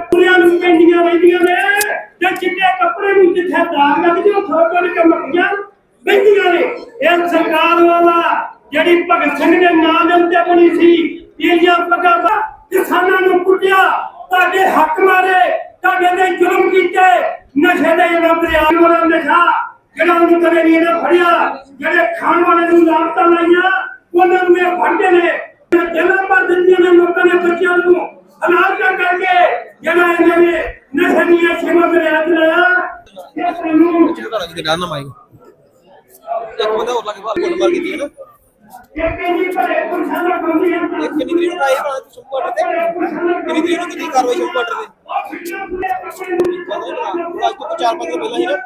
ਕੁੜੀਆਂ ਨੂੰ ਪੈਂਦੀਆਂ ਰਹਿੰਦੀਆਂ ਨੇ, ਜਾਂ ਚਿੱਟੇ ਕੱਪੜੇ ਨੂੰ ਜਿੱਥੇ ਦਾਗ ਲੱਗਦੀ, ਉਹ ਥੋੜ ਕੇ ਮੱਖੀਆਂ ਬੈਠੀਆਂ ਨੇ। ਇਹ ਸਰਕਾਰ ਵਾਲਾ, ਜਿਹੜੀ ਭਗਤ ਸਿੰਘ ਦੇ ਨਾਂ ਦੇ ਉੱਤੇ ਬਣੀ ਸੀ ਇਹਦੀਆਂ ਪੱਗਾਂ ਬਾ- ਕਿਸਾਨਾਂ ਨੂੰ ਕੁੱਟਿਆ, ਤੁਹਾਡੇ ਹੱਕ ਮਾਰੇ, ਤੁਹਾਡੇ ਤੇ ਜ਼ੁਲਮ ਕੀਤੇ। ਨਸ਼ੇ ਦੇ ਜਿਹੜਾ ਦਰਿਆ ਵਾਲਾ ਨਸ਼ਾ, ਜਿਹੜਾ ਉਹਨੂੰ ਕਦੇ ਨਹੀਂ ਇਹਨੇ ਫੜਿਆ, ਜਿਹੜੇ ਖਾਣ ਵਾਲੇ ਨੂੰ ਲਾਗਤਾਂ ਲਾਈਆਂ, ਉਹਨਾਂ ਨੂੰ ਇਹ ਫੜਦੇ ਨੇ। ਜੇਲਾਂ ਭਰ ਦਿੰਦੀਆਂ ਨੇ ਲੋਕਾਂ ਨੇ ਬੱਚਿਆਂ ਨੂੰ। ਅਨਾਥ ਕਰਕੇ ਜਿਹੜਾ ਇਹਨਾਂ ਨੇ ਨਸ਼ੇ ਦੀਆਂ ਸੇਵਾ ਤੇ ਹੱਥ ਲਾਇਆ ਇਸ ਨੂੰ ਤੁਹਾਡਾ ਜੀ ਡਰ ਨਾ ਮਾਈ ਇੱਕ ਬੰਦਾ ਹੋਰ ਲੱਗੇ ਕੋਲ ਮਾਰ ਕੀਤੀ ਹੈ ਨਾ। ਇਹ ਕਿੰਨੀ ਭਰੇ ਪੁਰਸ਼ਾਂ ਦਾ ਬੰਦੀ ਹੈ। ਕਿੰਨੀ ਤਰੀਕ ਨੂੰ ਆਈ ਬਣਾ ਸੁਪਰ ਕੁਆਟਰ ਤੇ? ਕਿੰਨੀ ਤਰੀਕ ਨੂੰ ਕਿੰਨੀ ਕਾਰਵਾਈ ਸੁਪਰ ਕੁਆਟਰ ਤੇ? ਅੱਜ ਤੋਂ ਚਾਰ ਪੰਜ ਦਿਨ ਪਹਿਲਾਂ ਹੀ ਨਾ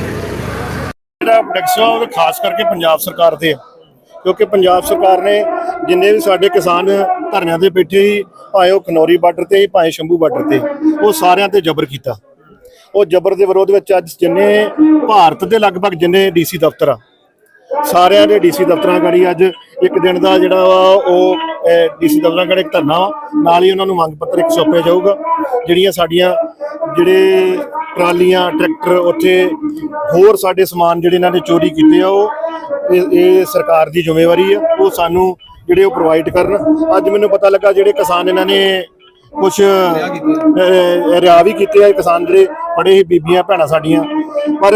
ਜਿਹੜਾ ਪ੍ਰੋਟੈਕਸ਼ਨ ਉਹ ਖਾਸ ਕਰਕੇ ਪੰਜਾਬ ਸਰਕਾਰ ਦੇ ਆ। ਕਿਉਂਕਿ ਪੰਜਾਬ ਸਰਕਾਰ ਨੇ ਜਿੰਨੇ ਵੀ ਸਾਡੇ ਕਿਸਾਨ ਧਰਨਿਆਂ ਤੇ ਬੈਠੇ ਸੀ, ਭਾਵੇਂ ਉਹ ਖਨੌਰੀ ਬਾਰਡਰ ਤੇ ਭਾਵੇਂ ਸ਼ੰਭੂ ਬਾਰਡਰ ਤੇ, ਉਹ ਸਾਰਿਆਂ ਤੇ ਜ਼ਬਰ ਕੀਤਾ। ਉਹ ਜ਼ਬਰ ਦੇ ਵਿਰੋਧ ਵਿੱਚ ਅੱਜ ਜਿੰਨੇ ਭਾਰਤ ਦੇ ਲਗਭਗ ਜਿੰਨੇ ਡੀਸੀ ਦਫ਼ਤਰ ਆ, ਸਾਰਿਆਂ ਦੇ ਡੀਸੀ ਦਫ਼ਤਰਾਂ ਗਾੜੀ ਅੱਜ ਇੱਕ ਦਿਨ ਦਾ ਜਿਹੜਾ ਵਾ ਉਹ ਡੀਸੀ ਦਫ਼ਤਰਾਂ ਗਾੜੀ ਧਰਨਾ ਵਾ, ਨਾਲ ਹੀ ਉਹਨਾਂ ਨੂੰ ਮੰਗ ਪੱਤਰ ਇੱਕ ਸੌਂਪਿਆ ਜਾਊਗਾ, ਜਿਹੜੀਆਂ ਸਾਡੀਆਂ ਜਿਹੜੇ ਟਰਾਲੀਆਂ, ਟਰੈਕਟਰ, ਉੱਥੇ ਹੋਰ ਸਾਡੇ ਸਮਾਨ ਜਿਹੜੇ ਇਹਨਾਂ ਨੇ ਚੋਰੀ ਕੀਤੇ ਆ, ਉਹ ਇਹ ਇਹ ਸਰਕਾਰ ਦੀ ਜ਼ਿੰਮੇਵਾਰੀ ਆ, ਉਹ ਸਾਨੂੰ ਜਿਹੜੇ ਉਹ ਪ੍ਰੋਵਾਈਡ ਕਰਨ। ਅੱਜ ਮੈਨੂੰ ਪਤਾ ਲੱਗਾ ਜਿਹੜੇ ਕਿਸਾਨ ਇਹਨਾਂ ਨੇ ਕੁਝ ਰਿਆ ਵੀ ਕੀਤੇ ਆ ਕਿਸਾਨ ਜਿਹੜੇ ਬੜੇ ਹੀ ਬੀਬੀਆਂ ਭੈਣਾਂ ਸਾਡੀਆਂ। ਪਰ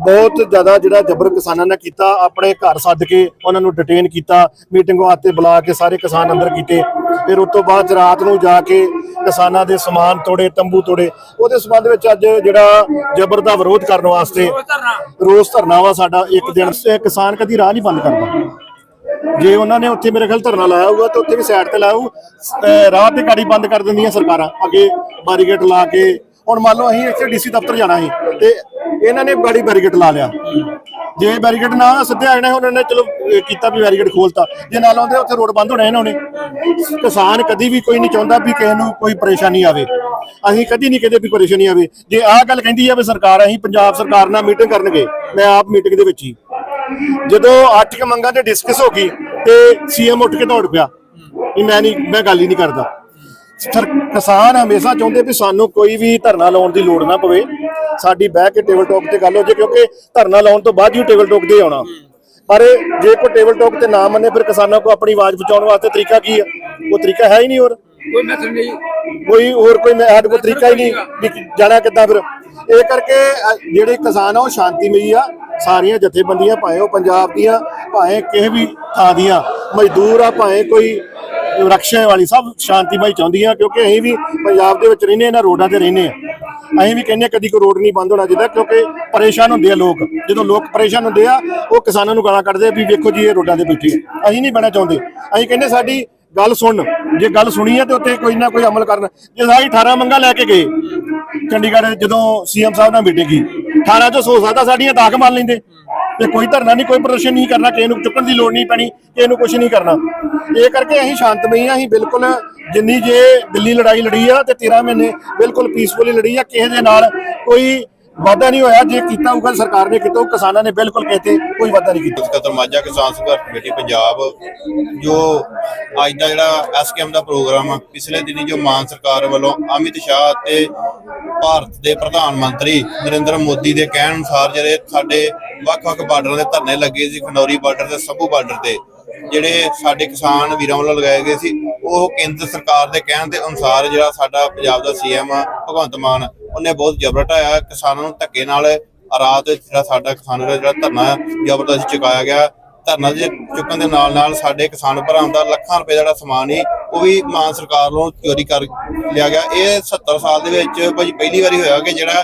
ਬਹੁਤ ਜ਼ਿਆਦਾ ਜਿਹੜਾ ਜਬਰ ਕਿਸਾਨਾਂ ਨੇ ਕੀਤਾ ਆਪਣੇ ਘਰ ਸੱਦ ਕੇ ਉਹਨਾਂ ਨੂੰ ਡਿਟੇਨ ਕੀਤਾ ਮੀਟਿੰਗ ਵਾਸਤੇ ਬੁਲਾ ਕੇ ਸਾਰੇ ਕਿਸਾਨ ਅੰਦਰ ਕੀਤੇ। ਫਿਰ ਉਸ ਤੋਂ ਬਾਅਦ ਰਾਤ ਨੂੰ ਜਾ ਕੇ ਕਿਸਾਨਾਂ ਦੇ ਸਮਾਨ ਤੋੜੇ ਤੰਬੂ ਤੋੜੇ। ਉਹਦੇ ਸਬੰਧ ਵਿੱਚ ਅੱਜ ਜਿਹੜਾ ਜਬਰ ਦਾ ਵਿਰੋਧ ਕਰਨ ਵਾਸਤੇ ਰੋਸ ਧਰਨਾ। ਵਾ ਸਾਡਾ ਇੱਕ ਦਿਨ। ਕਿਸਾਨ ਕਦੀ ਰਾਹ ਨਹੀਂ ਬੰਦ ਕਰਦਾ। ਜੇ ਉਹਨਾਂ ਨੇ ਉੱਥੇ ਮੇਰੇ ਖਿਆਲ ਧਰਨਾ ਲਾਇਆ ਹੋਊਗਾ ਤਾਂ ਉੱਥੇ ਵੀ ਸਾਈਡ ਤੇ ਲਾਇਆ ਹੋਊ। ਰਾਹ ਤੇ ਗਾੜੀ ਬੰਦ ਕਰ ਦਿੰਦੀਆਂ ਸਰਕਾਰਾਂ। ਅੱਗੇ ਬਾਰੀਗੇਟ ਲਾ ਕੇ ਹੁਣ ਮੰਨ ਲਓ ਅਸੀਂ ਇੱਥੇ ਡੀਸੀ ਦਫ਼ਤਰ ਜਾਣਾ ਸੀ ਤੇ ਇਹਨਾਂ ਨੇ ਬੜੀ ਬੈਰੀਗੇਟ ਲਾ ਲਿਆ। ਜੇ ਬੈਰੀਗੇਟ ਨਾ ਸਿੱਧੇ ਆ ਜਾਣਾ ਉਹਨਾਂ ਨੇ ਚਲੋ ਕੀਤਾ ਵੀ ਬੈਰੀਗੇਟ ਖੋਲਤਾ। ਜੇ ਨਾਲ ਆਉਂਦੇ ਉੱਥੇ ਰੋਡ ਬੰਦ ਹੋਣੇ ਇਹਨਾਂ ਨੇ ਕਿਸਾਨ ਕਦੀ ਵੀ ਕੋਈ ਨਹੀਂ ਚਾਹੁੰਦਾ ਵੀ ਕਿਸੇ ਨੂੰ ਕੋਈ ਪਰੇਸ਼ਾਨੀ ਆਵੇ। ਅਸੀਂ ਕਦੀ ਨਹੀਂ ਕਹਿੰਦੇ ਵੀ ਪਰੇਸ਼ਾਨੀ ਆਵੇ। ਜੇ ਆਹ ਗੱਲ ਕਹਿੰਦੀ ਆ ਵੀ ਸਰਕਾਰ, ਅਸੀਂ ਪੰਜਾਬ ਸਰਕਾਰ ਨਾਲ ਮੀਟਿੰਗ ਕਰਨਗੇ, ਮੈਂ ਆਪ ਮੀਟਿੰਗ ਦੇ ਵਿੱਚ ਹੀ। ਜਦੋਂ ਆਰਥਿਕ ਮੰਗਾਂ ਤੇ ਡਿਸਕਸ ਹੋ ਗਈ ਤੇ ਸੀਐਮ ਉੱਠ ਕੇ ਦੌੜ ਪਿਆ। ਵੀ ਮੈਂ ਨਹੀਂ, ਮੈਂ ਗੱਲ ਹੀ ਨਹੀਂ ਕਰਦਾ। ਸਰ ਕਿਸਾਨ ਹਮੇਸ਼ਾ ਚਾਹੁੰਦੇ ਵੀ ਸਾਨੂੰ ਕੋਈ ਵੀ ਧਰਨਾ ਲਾਉਣ ਦੀ ਲੋੜ ਨਾ ਪਵੇ। ਸਾਡੀ ਬਹਿ ਕੇ ਟੇਬਲ ਟਾਕ ਤੇ ਗੱਲ ਹੋ ਜੇ ਕਿਉਂਕਿ ਧਰਨਾ ਲਾਉਣ ਤੋਂ ਬਾਅਦ ਹੀ ਟੇਬਲ ਟਾਕ ਤੇ ਆਉਣਾ। ਪਰ ਜੇ ਕੋਈ ਟੇਬਲ ਟਾਕ ਤੇ ਨਾ ਮੰਨੇ ਫਿਰ ਕਿਸਾਨਾਂ ਕੋ ਆਪਣੀ ਆਵਾਜ਼ ਪਹੁੰਚਾਉਣ ਵਾਸਤੇ ਤਰੀਕਾ ਕੀ ਹੈ ਉਹ ਤਰੀਕਾ ਹੈ ਹੀ ਨਹੀਂ ਹੋਰ। ਕੋਈ ਮੈਸੇਜ ਨਹੀਂ। ਕੋਈ ਹੋਰ ਕੋਈ ਮੈਂ ਸਾਡੇ ਕੋਲ ਤਰੀਕਾ ਹੀ ਨਹੀਂ ਕਿ ਜਾਣਾ ਕਿੱਦਾਂ ਫਿਰ। ਇਹ ਕਰਕੇ ਜਿਹੜੇ ਕਿਸਾਨ ਆ ਉਹ ਸ਼ਾਂਤੀਮਈ ਆ। ਸਾਰੀਆਂ ਜਥੇਬੰਦੀਆਂ ਭਾਵੇਂ ਉਹ ਪੰਜਾਬ ਦੀਆਂ ਭਾਵੇਂ ਕਿਸੇ ਵੀ ਥਾਂ ਦੀਆਂ ਮਜ਼ਦੂਰ ਆ ਭਾਵੇਂ ਕੋਈ ਰਕਸ਼ਾ ਵਾਲੀ ਸਭ ਸ਼ਾਂਤੀਮਈ ਆ ਕਿਉਂਕਿ ਅਸੀਂ ਵੀ ਪੰਜਾਬ ਦੇ ਵਿੱਚ ਰਹਿੰਦੇ ਇਹਨਾਂ ਰੋਡਾਂ ਤੇ ਰਹਿੰਦੇ ਆ ਅਸੀਂ ਵੀ ਕਹਿੰਦੇ ਹਾਂ ਕਦੀ ਕੋਈ ਰੋਡ ਨਹੀਂ ਬੰਦ ਹੋਣਾ ਚਾਹੀਦਾ ਕਿਉਂਕਿ ਪਰੇਸ਼ਾਨ ਹੁੰਦੇ ਆ ਲੋਕ। ਜਦੋਂ ਲੋਕ ਪਰੇਸ਼ਾਨ ਹੁੰਦੇ ਆ, ਉਹ ਕਿਸਾਨਾਂ ਨੂੰ ਗਾਲਾਂ ਕੱਢਦੇ ਆ ਵੀ ਵੇਖੋ ਜੀ ਇਹ ਰੋਡਾਂ ਤੇ ਬੈਠੇ ਆ। ਅਸੀਂ ਨਹੀਂ ਬਹਿਣਾ ਚਾਹੁੰਦੇ। ਅਸੀਂ ਕਹਿੰਦੇ ਸਾਡੀ ਗੱਲ ਸੁਣ। ਜੇ ਗੱਲ ਸੁਣੀ ਹੈ ਤੇ ਉੱਤੇ ਕੋਈ ਨਾ ਕੋਈ ਅਮਲ ਕਰਨ। ਜੇ ਸਾਡੀ 18 ਮੰਗਾਂ ਲੈ ਕੇ ਗਏ, ਚੰਡੀਗੜ੍ਹ ਜਦੋਂ ਸੀਐਮ ਸਾਹਿਬ ਨਾਲ ਮੀਟਿੰਗ ਕੀਤੀ 18 ਚੋਂ ਸੋ ਸਕਦਾ ਸਾਡੀਆਂ ਦਾਗ ਮੰਨ ਲੈਂਦੇ। ਤੇ ਕੋਈ ਧਰਨਾ ਨਹੀਂ, ਕੋਈ ਪ੍ਰਦਰਸ਼ਨ ਨਹੀਂ ਕਰਨਾ, ਕਿਸੇ ਨੂੰ ਚੁੱਕਣ ਦੀ ਲੋੜ ਨਹੀਂ ਪੈਣੀ, ਕਿਸੇ ਨੂੰ ਕੁਝ ਨਹੀਂ ਕਰਨਾ। ਇਹ ਕਰਕੇ ਅਸੀਂ ਸ਼ਾਂਤਮਈ ਹਾਂ, ਅਸੀਂ ਬਿਲਕੁਲ ਜਿੰਨੀ ਜੇ ਦਿੱਲੀ ਲੜਾਈ ਲੜੀ ਆ ਤੇ 13 ਮਹੀਨੇ ਬਿਲਕੁਲ ਪੀਸਫੁਲੀ ਲੜੀ ਆ, ਕਿਸੇ ਦੇ ਨਾਲ ਕੋਈ ਵਾਅਦਾ ਨਹੀਂ ਹੋਇਆ, ਜੇ ਕੀਤਾ ਹੋਊਗਾ ਸਰਕਾਰ ਨੇ ਕੀਤਾ, ਉਹ ਕਿਸਾਨਾਂ ਨੇ ਬਿਲਕੁਲ ਕਹਤੇ, ਕੋਈ ਵਾਅਦਾ ਨਹੀਂ ਕੀਤਾ। ਕਤਰ ਮਾਝਾ ਕਿਸਾਨ ਸੰਘਰਸ਼ ਕਮੇਟੀ ਪੰਜਾਬ, ਜੋ ਅੱਜ ਦਾ ਜਿਹੜਾ ਐਸਕੇਐਮ ਦਾ ਪ੍ਰੋਗਰਾਮ ਆ, ਪਿਛਲੇ ਦਿਨੀ ਜੋ ਮਾਨ ਸਰਕਾਰ ਵੱਲੋਂ ਅਮਿਤ ਸ਼ਾਹ ਤੇ ਭਾਰਤ ਦੇ ਪ੍ਰਧਾਨ ਮੰਤਰੀ ਨਰਿੰਦਰ ਮੋਦੀ ਦੇ ਕਹਿਣ ਅਨੁਸਾਰ ਜਿਹੜੇ ਸਾਡੇ ਵੱਖ-ਵੱਖ ਬਾਰਡਰਾਂ ਦੇ ਧਰਨੇ ਲੱਗੇ ਸੀ ਖਨੌਰੀ ਬਾਰਡਰ ਤੇ, ਸਭੂ ਬਾਰਡਰ ਤੇ, ਜਿਹੜੇ ਸਾਡੇ ਕਿਸਾਨ ਵੀਰਾਂ ਵੱਲੋਂ ਲਗਾਏ ਗਏ ਸੀ, ਉਹ ਕੇਂਦਰ ਸਰਕਾਰ ਦੇ ਕਹਿਣ ਦੇ ਅਨੁਸਾਰ ਜਿਹੜਾ ਸਾਡਾ ਪੰਜਾਬ ਦਾ ਸੀਐਮ ਆ, ਭਗਵੰਤ ਮਾਨ ਉਹਨੇ ਬਹੁਤ ਜਬਰ ਢਾਇਆ ਕਿਸਾਨਾਂ ਨੂੰ ਧੱਕੇ ਨਾਲ ਰਾਤ ਜਿਹੜਾ ਸਾਡਾ ਕਿਸਾਨਾਂ ਦਾ ਜਿਹੜਾ ਧਰਨਾ ਜ਼ਬਰਦਸਤ ਚੁਕਾਇਆ ਗਿਆ। ਧਰਨਾ ਦੇ ਚੁੱਕਣ ਦੇ ਨਾਲ ਨਾਲ ਸਾਡੇ ਕਿਸਾਨ ਭਰਾਵਾਂ ਦਾ ਲੱਖਾਂ ਰੁਪਏ ਦਾ ਜਿਹੜਾ ਸਮਾਨ ਸੀ, ਉਹ ਵੀ ਮਾਨ ਸਰਕਾਰ ਵੱਲੋਂ ਚੋਰੀ ਕਰ ਲਿਆ ਗਿਆ। ਇਹ 70 ਸਾਲ ਦੇ ਵਿੱਚ ਭਾਜੀ ਪਹਿਲੀ ਵਾਰੀ ਹੋਇਆ ਕਿ ਜਿਹੜਾ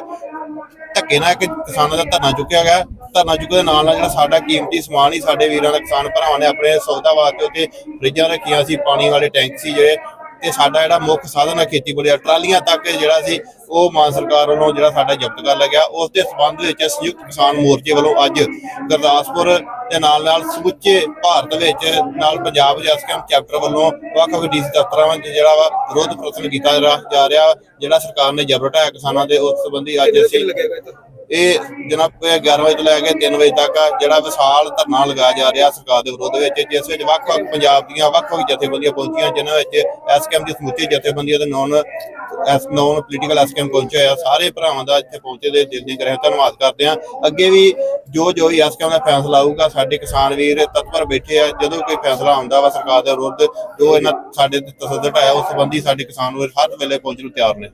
ਧੱਕੇ ਨਾਲ ਇੱਕ ਕਿਸਾਨਾਂ ਦਾ ਧਰਨਾ ਚੁੱਕਿਆ ਗਿਆ। ਧਰਨਾ ਚੁੱਕਣ ਦੇ ਨਾਲ ਨਾਲ ਜਿਹੜਾ ਸਾਡਾ ਕੀਮਤੀ ਸਮਾਨ ਹੀ ਸਾਡੇ ਵੀਰਾਂ ਦਾ ਕਿਸਾਨ ਭਰਾਵਾਂ ਨੇ ਆਪਣੇ ਸੌਦਾ ਵਾਸਤੇ ਉੱਤੇ ਫਰਿੱਜਾਂ ਰੱਖੀਆਂ ਸੀ, ਪਾਣੀ ਵਾਲੇ ਟੈਂਕ ਸੀ ਜਿਹੜੇ। ਤੇ ਸਾਡਾ ਜਿਹੜਾ ਮੁੱਖ ਸਾਧਨ ਹੈ ਖੇਤੀਬਾੜੀ ਦਾ। ਟਰਾਲੀਆਂ ਤੱਕ ਜਿਹੜਾ ਸੀ, ਉਹ ਮਾਨ ਸਰਕਾਰ ਵੱਲੋਂ ਜਿਹੜਾ ਸਾਡਾ ਜ਼ਬਤ ਕਰ ਲਿਆ ਗਿਆ। ਉਸ ਦੇ ਸਬੰਧ ਵਿੱਚ ਸੰਯੁਕਤ ਕਿਸਾਨ ਮੋਰਚੇ ਵੱਲੋਂ ਅੱਜ ਗੁਰਦਾਸਪੁਰ ਦੇ ਨਾਲ ਨਾਲ ਸਮੁੱਚੇ ਭਾਰਤ ਵਿੱਚ ਨਾਲ ਪੰਜਾਬ ਜਸਕਮ ਚੈਪਟਰ ਵੱਲੋਂ ਵੱਖ ਵੱਖ ਡੀਸੀ ਦਫ਼ਤਰਾਂ ਵਿੱਚ ਜਿਹੜਾ ਵਾ ਵਿਰੋਧ ਪ੍ਰਦਰਸ਼ਨ ਕੀਤਾ ਜਾ- ਰਿਹਾ ਜਿਹੜਾ ਸਰਕਾਰ ਨੇ ਜ਼ਬਰ ਢਾਇਆ ਕਿਸਾਨਾਂ ਦੇ। ਉਸ ਸੰਬੰਧੀ ਅੱਜ ਅਸੀਂ ਇਹ ਜਨਾਬ, ਇਹ 11 ਵਜੇ ਤੋਂ ਲੈ ਕੇ 3 ਵਜੇ ਤੱਕ ਆ, ਜਿਹੜਾ ਵਿਸ਼ਾਲ ਧਰਨਾ ਲਗਾਇਆ ਜਾ ਰਿਹਾ ਸਰਕਾਰ ਦੇ ਵਿਰੋਧ ਵਿੱਚ, ਜਿਸ ਵਿੱਚ ਵੱਖ-ਵੱਖ ਪੰਜਾਬ ਦੀਆਂ ਵੱਖ-ਵੱਖ ਜਥੇਬੰਦੀਆਂ ਪਹੁੰਚੀਆਂ, ਜਿਨ੍ਹਾਂ ਵਿੱਚ ਐਸਕੇਐਮ ਦੀ ਸਮੁੱਚੀ ਜਥੇਬੰਦੀਆਂ ਦੇ non S non political SKM ਪਹੁੰਚੇ ਆ, ਸਾਰੇ ਭਰਾਵਾਂ ਦਾ ਇੱਥੇ ਪਹੁੰਚੇ ਦੇ ਦਿਲ ਦੀਆਂ ਗ੍ਰਹਿ ਧੰਨਵਾਦ ਕਰਦੇ ਆ। ਅੱਗੇ ਵੀ ਜੋ ਜੋ ਵੀ ਐਸਕੇਐਮ ਦਾ ਫੈਸਲਾ ਆਊਗਾ, ਸਾਡੇ ਕਿਸਾਨ ਵੀਰ ਤਤਪਰ ਬੈਠੇ ਆ, ਜਦੋਂ ਕੋਈ ਫੈਸਲਾ ਆਉਂਦਾ ਵਾ ਸਰਕਾਰ ਦੇ ਵਿਰੁੱਧ, ਜੋ ਇਹਨਾਂ ਸਾਡੇ ਤੇ ਤਸੱਦਦ ਆਇਆ ਉਸ ਸੰਬੰਧੀ ਸਾਡੇ ਕਿਸਾਨ ਵੀਰ ਹਰ ਵੇਲੇ ਪਹੁੰਚਣ ਨੂੰ ਤਿਆਰ ਨੇ।